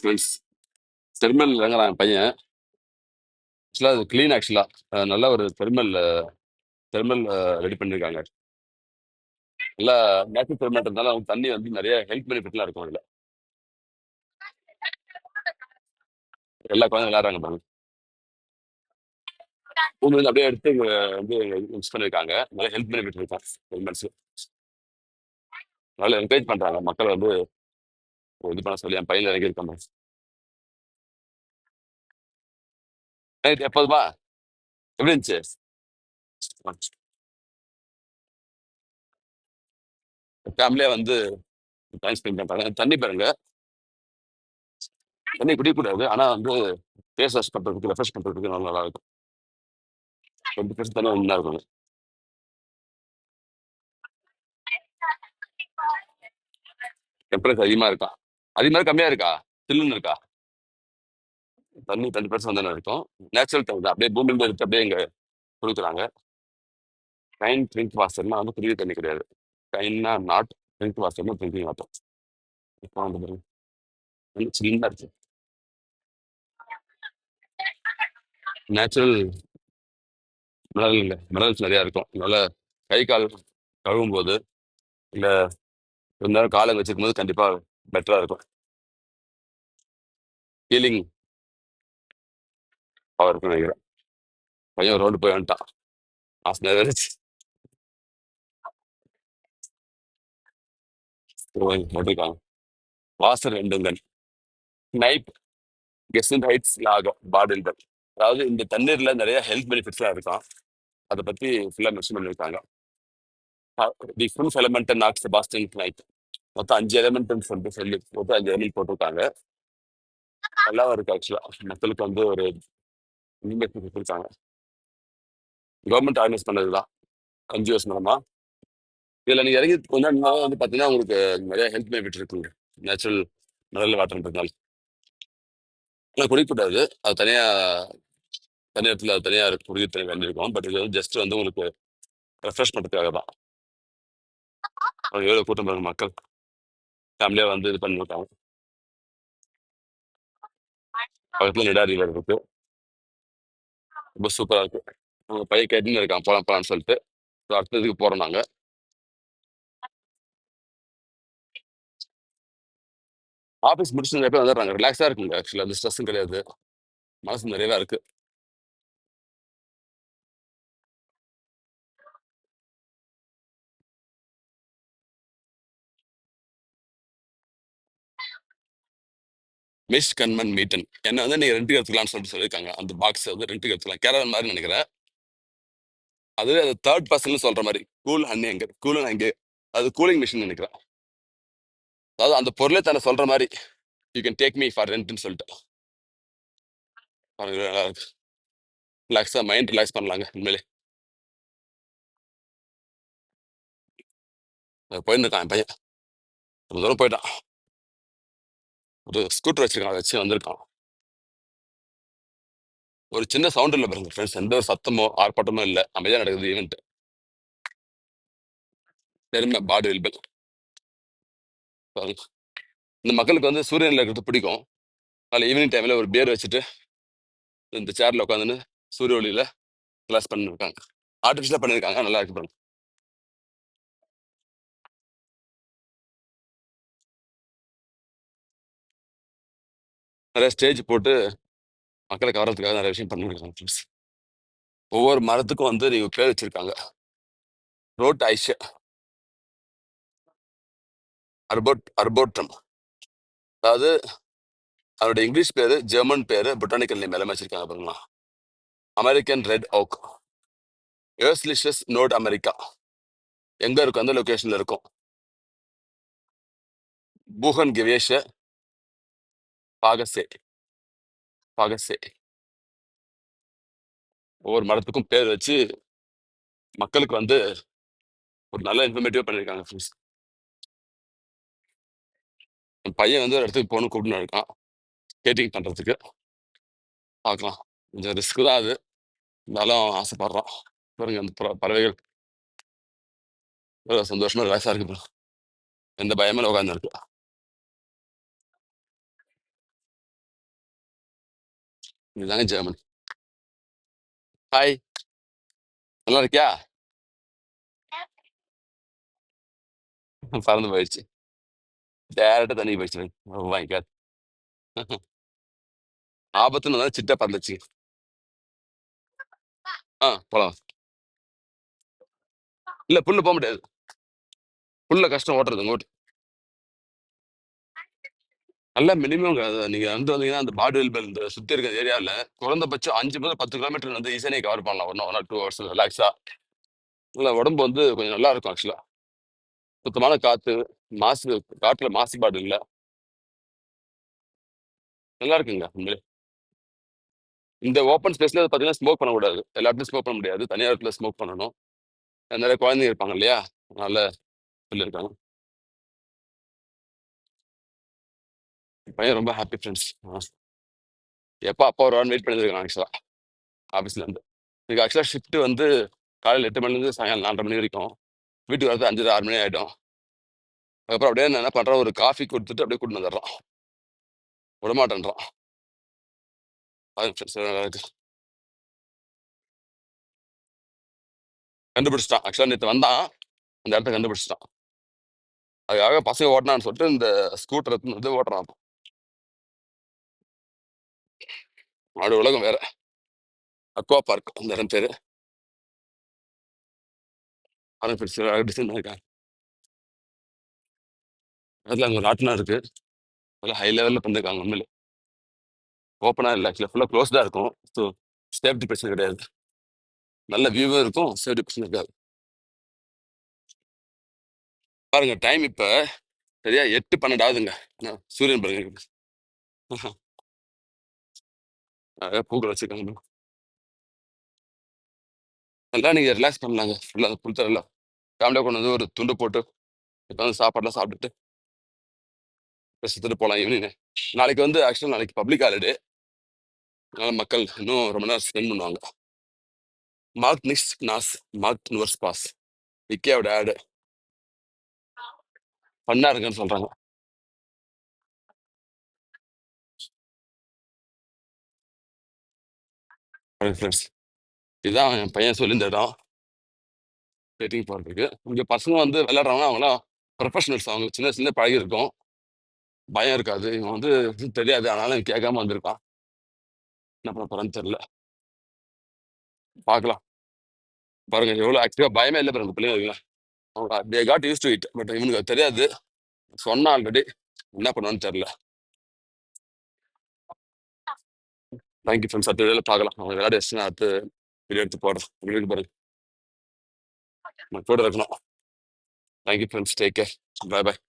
Friends thermal இறங்குறான் என் பையன். ஆக்சுவலாக அது க்ளீன் ஆக்சுவலாக நல்ல ஒரு தெர்மல் தெர்மல் ரெடி பண்ணியிருக்காங்க நல்லா நேச்சுரல் தெர்மல் இருந்தாலும் அவங்க தண்ணி வந்து நிறைய ஹெல்த் பெனிஃபிட்லாம் இருக்கும் அதில். எல்லா குழந்தைங்க விளையாடுறாங்க பாருங்க. பூமி வந்து அப்படியே எடுத்து இங்க வந்து யூஸ் பண்ணியிருக்காங்க நிறைய ஹெல்த் பெனிஃபிட் இருக்கும் தெர்மல்ஸ் நல்லா என்கரேஜ் பண்ணுறாங்க மக்கள் வந்து இது பண்ண சொல்லி என் பையன் இறங்கியிருக்காங்க நைட் எப்போதுமா எப்படி இருந்துச்சு ஃபேமிலியாக வந்து டைம் ஸ்பெண்ட் பண்ணுறாங்க தண்ணி பாருங்க தண்ணி குடிக்கக்கூடாது ஆனால் வந்து ஃபேஸ் வாஷ் பண்ணுறதுக்கு ரெஃப்ரெஷ் பண்ணுறதுக்கு நல்லா நல்லா இருக்கும் டுவெண்ட்டி பர்சன்ட் தண்ணி நல்லா இருக்கும் டெம்பரேச்சர் அதிகமாக இருக்கா அதிகமாக கம்மியாக இருக்கா? சில்லுன்னு இருக்கா? தண்ணி தண்ணி பர்சன்ட் தானே இருக்கும். நேச்சுரல் தண்ணி தான். அப்படியே பூமியில எடுத்து அப்படியே இங்கே கொடுக்குறாங்க. கைன் ட்ரிங்க் வாசர்னா வந்து குடிய தண்ணி கிடையாது. கைன்னா நாட் ட்ரிங்க் வாசர்னா ட்ரிங்கிங் வாட்டர் இப்போ வந்து பாருங்க. நல்ல சில்லுன்னு இருக்கு. நேச்சுரல் மினரல் மினரல்ஸ் நிறையா இருக்கும். அதனால கை கால் கழுவும் போது இல்லை கொஞ்ச நேரம் காலை வச்சிருக்கும் போது கண்டிப்பாக பெட்டராக இருக்கும். ஹீலிங் அவர் இருக்குன்னு நினைக்கிறேன். பையன் ரோடு போய் வந்துட்டான். ஆசை நிறைவேறிச்சு போட்டிருக்காங்க வாசர் ரெண்டுங்கன் நைப் கெஸ்டன் ஹைட்ஸ் லாகம் பாடில்கள் அதாவது இந்த தண்ணீர்ல நிறைய ஹெல்த் பெனிஃபிட்ஸ்லாம் இருக்கும் அதை பத்தி ஃபுல்லா மென்ஷன் பண்ணியிருக்காங்க. தி ஃபுல் எலமெண்ட் நாட் செபாஸ்டின் நைட் மொத்தம் அஞ்சு எலிமெண்ட்னு சொல்லிட்டு சொல்லி மொத்தம் அஞ்சு எலிமெண்ட் போட்டிருக்காங்க. நல்லா இருக்கு ஆக்சுவலா மக்களுக்கு வந்து ஒரு இன்வெஸ்ட் கொடுத்துருக்காங்க. கவர்மெண்ட் ஆர்கனைஸ் பண்ணது தான் வருஷம் மூலமா. இதில் நீங்கள் இறங்கி கொஞ்ச நாள் வந்து பாத்தீங்கன்னா உங்களுக்கு நிறைய ஹெல்த் பெனிஃபிட் இருக்குங்க நேச்சுரல் மினரல் வாட்டர்ன்றதுனால ஆனால் குடிக்கூடாது அது தனியா தனி இடத்துல அது தனியாக இருக்கு குடிக்க தனி வேண்டியிருக்கும் பட் இது வந்து ஜஸ்ட் வந்து உங்களுக்கு ரெஃப்ரெஷ் பண்ணுறதுக்காக தான் எவ்வளோ கூட்டம் பாருங்க மக்கள். ஃபேமிலியாக வந்து இது பண்ணிருக்காங்க பக்கத்துல நிடா இருக்கு. ரொம்ப சூப்பரா இருக்கு. அவங்க பையன் கேட்டுன்னு இருக்கான். போலாம் போலாம்னு சொல்லிட்டு. So, அடுத்ததுக்கு போறோம் நாங்க. ஆஃபீஸ் முடிச்சு நிறைய பேர் வந்துடுறாங்க. ரிலாக்ஸா இருக்குங்க. ஆக்சுவலா அந்த ஸ்ட்ரெஸ்ஸும் கிடையாது. மனசு நிறையவே இருக்கு. மிஸ் கன்மன் மீட்டன் என்ன வந்து நீங்க ரெண்டுக்கு எடுத்துக்கலாம்னு சொல்லிட்டு சொல்லியிருக்காங்க. அந்த பாக்ஸ் வந்து ரெண்டுக்கு எடுத்துக்கலாம் கேரவன் மாதிரி நினைக்கிறேன். அது அது தேர்ட் பர்சன் சொல்ற மாதிரி. கூல் அண்ணே எங்க கூல் அங்கே. அது கூலிங் மிஷின் நினைக்கிறேன். அதாவது அந்த பொருளே தன்னை சொல்ற மாதிரி. You can take me for ரெண்ட்னு சொல்லிட்டு. ரிலாக்ஸா மைண்ட் ரிலாக்ஸ் பண்ணலாங்க உண்மையிலே. போயிருந்துருக்கான் என் பையன். ரொம்ப தூரம் போயிட்டான். ஒரு ஸ்கூட்டர் வச்சிருக்கான் அதை வச்சு வந்திருக்கான். ஒரு சின்ன சவுண்ட் இல்லை பாருங்க ஃப்ரெண்ட்ஸ் எந்த ஒரு சத்தமோ ஆர்ப்பாட்டமோ இல்லை. அமைதியாக நடக்குது ஈவெண்ட் பெருமை பாடி வில்பிள் இந்த மக்களுக்கு வந்து சூரியனில் இருக்கிறது பிடிக்கும். அதில் ஈவினிங் டைமில் ஒரு பேர் வச்சுட்டு இந்த சேரில் உட்காந்துன்னு சூரிய ஒளியில் கிளாஸ் பண்ணிருக்காங்க. ஆர்டிஃபிஷியலாக பண்ணியிருக்காங்க நல்லா இருக்கு பாருங்க. நிறைய ஸ்டேஜ் போட்டு மக்களை கவரத்துக்காக நிறைய விஷயம் பண்ணிருக்காங்க ஃப்ரெண்ட்ஸ் ஒவ்வொரு மரத்துக்கும் வந்து நீங்க பேர் வச்சிருக்காங்க. ரோட் ஐஷா. அர்போட் அர்போட்ரம். அதாவது அதோட இங்கிலீஷ் பேர் ஜெர்மன் பேர் பொட்டானிக்கல் நேம் எல்லாமே வச்சுருக்காங்க பாருங்களா. American red oak. யோஸ்லிஷஸ் note America எங்கே இருக்கும்? அந்த லொக்கேஷனில் இருக்கும்? பூகன் கிவேஷ பாகசே பாகசே ஒவ்வொரு மரத்துக்கும் பேர் வச்சு மக்களுக்கு வந்து ஒரு நல்ல இன்ஃபர்மேட்டிவா பண்ணியிருக்காங்க ஃப்ரெண்ட்ஸ் என் பையன் வந்து ஒரு இடத்துக்கு போகணும் கூப்பிட்டு இருக்கான். ஸ்கேட்டிங் பண்றதுக்கு. பார்க்கலாம். கொஞ்சம் ரிஸ்க் தான் அது. இருந்தாலும் ஆசைப்படுறான். பாருங்க அந்த புற- பறவைகள். எவ்வளவு சந்தோஷமா ரிலாக்ஸா இருக்கு பாருங்க. எந்த பயமும் உட்காந்துருக்கு இதுதாங்க ஜெர்மன் ஹாய் நல்லா இருக்கியா பறந்து போயிடுச்சு டேரக்டா தண்ணி போயிடுச்சு வாங்கிக்காது ஆபத்துன்னு தான் சிட்டா பறந்துச்சு ஆ போலாம் இல்ல புல்லு போக முடியாது புல்ல கஷ்டம் ஓட்டுறது ஓட்டு நல்லா மினிமம் நீங்க வந்து வந்தீங்கன்னா அந்த பாடி பெல் இந்த சுத்தி இருக்க ஏரியால குறைந்தபட்சம் அஞ்சு முதல் பத்து கிலோமீட்டர் வந்து ஈஸியாக கவர் பண்ணலாம். ஒன் ஒன் டூ ஹவர்ஸ் ரிலாக்ஸா இல்லை உடம்பு வந்து கொஞ்சம் நல்லா இருக்கும் ஆக்சுவலா சுத்தமான காத்து மாசு காற்றுல மாசுபாடு இல்லை. நல்லா இருக்குங்க உண்மையிலே. இந்த ஓப்பன் ஸ்பேஸ்ல பார்த்தீங்கன்னா ஸ்மோக் பண்ணக்கூடாது. எல்லா இடத்துலையும் ஸ்மோக் பண்ண முடியாது. தனியார் இடத்துல ஸ்மோக் பண்ணணும். நிறைய குழந்தைங்க இருப்பாங்க இல்லையா? அதனால சொல்லியிருக்காங்க. பையன் ரொம்ப ஹாப்பி ஃப்ரெண்ட்ஸ் எப்போ அப்பா வருவான்னு வெயிட் பண்ணியிருக்காங்க ஆக்சுவலா ஆஃபீஸ்லேருந்து இதுக்கு ஆக்சுவலாக ஷிஃப்ட் வந்து காலையில் எட்டு மணிலேருந்து சாயங்காலம் நாலரை மணி வரைக்கும். வீட்டுக்கு வரது அஞ்சு ஆறு மணி ஆகிடும் அதுக்கப்புறம் அப்படியே நான் என்ன பண்ணுறேன் ஒரு காஃபி கொடுத்துட்டு அப்படியே கூட்டு வந்துடுறான். விடமாட்டேன்றான். அது நல்லா இருக்கு. கண்டுபிடிச்சிட்டான். ஆக்சுவலாக நேற்று வந்தான். அந்த இடத்த கண்டுபிடிச்சிட்டான். அதுக்காக பசங்க ஓட்டினான்னு சொல்லிட்டு இந்த ஸ்கூட்டர் வந்து ஓட்டுறான் மாடு உலகம் வேற. அக்வா பார்க் அந்த இடம் பேரு. அதான் பெருசு டிசைன் இருக்காங்க அதில் அங்கே ஒரு ஆட்டினா இருக்குது நல்லா ஹை லெவலில் பண்ணிருக்காங்க உண்மையிலே. ஓப்பனாக இல்லை. ஆக்சுவலாக ஃபுல்லாக க்ளோஸ்டாக இருக்கும். ஸோ சேஃப்டி பிரச்சனை கிடையாது. நல்ல வியூவும் இருக்கும். சேஃப்டி பிரச்சனை இருக்காது. பாருங்க டைம் இப்போ சரியா எட்டு பன்னெண்டு ஆகுதுங்க என்ன, சூரியன் பாருங்க. நிறைய பூக்கள் வச்சிருக்காங்க. நல்லா நீங்கள் ரிலாக்ஸ் பண்ணலாங்க. ஃபுல்லாக அந்த புல்தரெல்லாம் ஃபேமிலியாக கொண்டு வந்து ஒரு துண்டு போட்டு இப்போ வந்து சாப்பாடுலாம் சாப்பிட்டுட்டு பேசிட்டு போகலாம் ஈவினிங் நாளைக்கு வந்து ஆக்சுவலாக நாளைக்கு பப்ளிக் ஹாலிடே அதனால மக்கள் இன்னும் ரொம்ப நேரம் ஸ்பெண்ட் பண்ணுவாங்க. மார்க் நிக்ஸ் நாஸ் மார்க் நுவர்ஸ் பாஸ் விக்கியாவோட ஆடு பண்ணா இருக்குன்னு ஃப்ரெண்ட்ஸ் இதுதான் என் பையன் சொல்லி இந்த இடம் ஸ்கேட்டிங் போகிறதுக்கு இங்கே பசங்க வந்து விளையாடுறவங்க அவங்களாம் ப்ரொஃபஷனல்ஸ் அவங்க சின்ன சின்ன பழகி இருக்கும் பயம் இருக்காது. இவன் வந்து எதுவும் தெரியாது. ஆனாலும் இவன் கேட்காம வந்திருக்கான். என்ன பண்ண போகிறான்னு தெரில பார்க்கலாம். பாருங்க எவ்வளோ ஆக்டிவாக பயமே இல்லை பாருங்க பிள்ளைங்க. அவங்க they got used to it but இவனுக்கு அது தெரியாது. சொன்னான் ஆல்ரெடி என்ன பண்ணுவான்னு தெரில தேங்க்யூ ஃப்ரெண்ட்ஸ் அடுத்த வீடியோவில் பார்க்கலாம். அவங்க விளையாட வச்சு நான் அடுத்து வீடியோ எடுத்து போடுறேன் உங்களுக்கு போகிறேன் நான் கூட இருக்கணும். Thank you friends take care bye bye